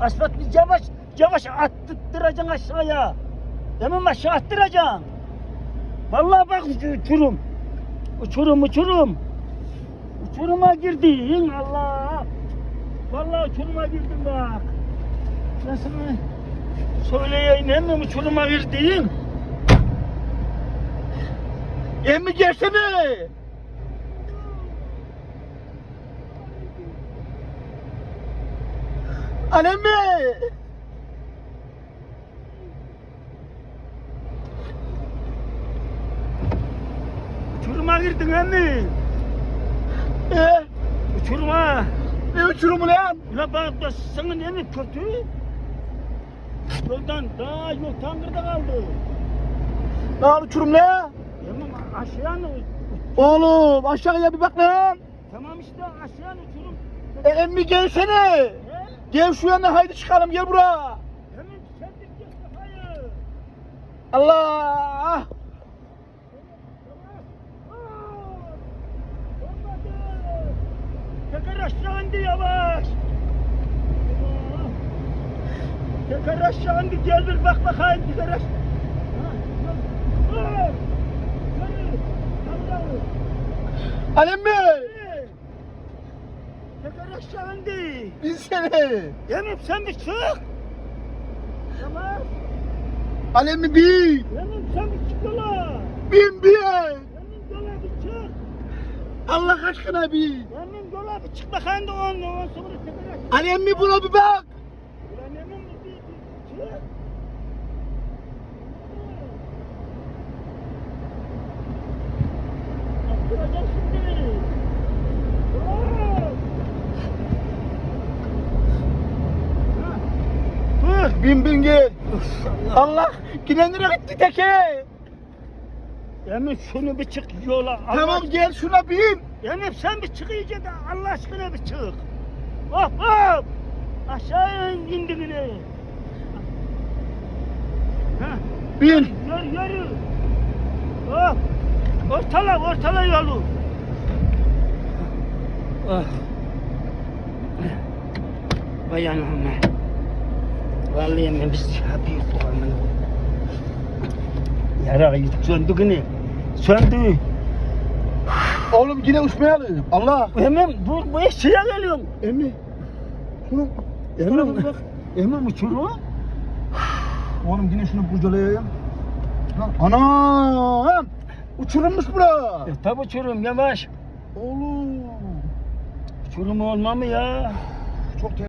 Asfalt bir yavaş yavaş attırtıracaksın aşağıya. Demem aşağı attıracaksın. Vallahi bak uçurum. Uçurum uçurum. Uçuruma girdin Allah. Vallahi uçuruma girdin bak. Ben sana söyleyeyim hemen uçuruma girdin. Emmi gelsene. Annem mi? Uçuruma girdin emmi. E, Uçuruma. ne uçurumu lan? Ulan bak da sana ne mi kötü? Yoldan daha yol tangırda kaldı. Lan uçurum ne? Tamam aşağı mı? Oğlum aşağıya bir bak lan. Tamam işte aşağı uçurum. E, emmi gelsene. Gel şu yana haydi çıkalım gel. Hemen kafayı. Allah. Tekrar aşağı indi yavaş. Tekrar aşağı indi gel bir bak bakayım tekrar aşağı. Annem mi? Aşağı indi. Binsene. Yemin sen bir çık. Tamam. Annem mi bin. Yemin sen bir çık yola. Bin bin. Yemin yola bir çık. Allah aşkına bin. Yemin yola bir çık bakayım da ondan ondan sonra tekrar aşağı. Annem mi buna bir bak. Yemin bir çık. Bin bin gel. Allah yine nereye gitti teke? Yemin şunu bir çık yola. Allah Tamam gel şuna bin. Yemin sen bir çık iyice de Allah aşkına bir çık. Hop hop. Aşağı in indin yine. Ha. Bin. Yürü yürü. Hop. Ortala ortala yolu. Ah. Vay anam be. Vallahi yemin biz yapıyorduk aman. Yara söndü yine. Söndü. Oğlum yine uçmayalım. Allah. Hemen bu, bu eşeğe geliyorum. Emmi. Hemen Emmi. bak. Hemen uçurum. Oğlum yine şunu kurcalayayım. Lan Anam. Uçurulmuş bura. E, tabi uçurum yavaş. Oğlum. Uçurum olma mı ya? Çok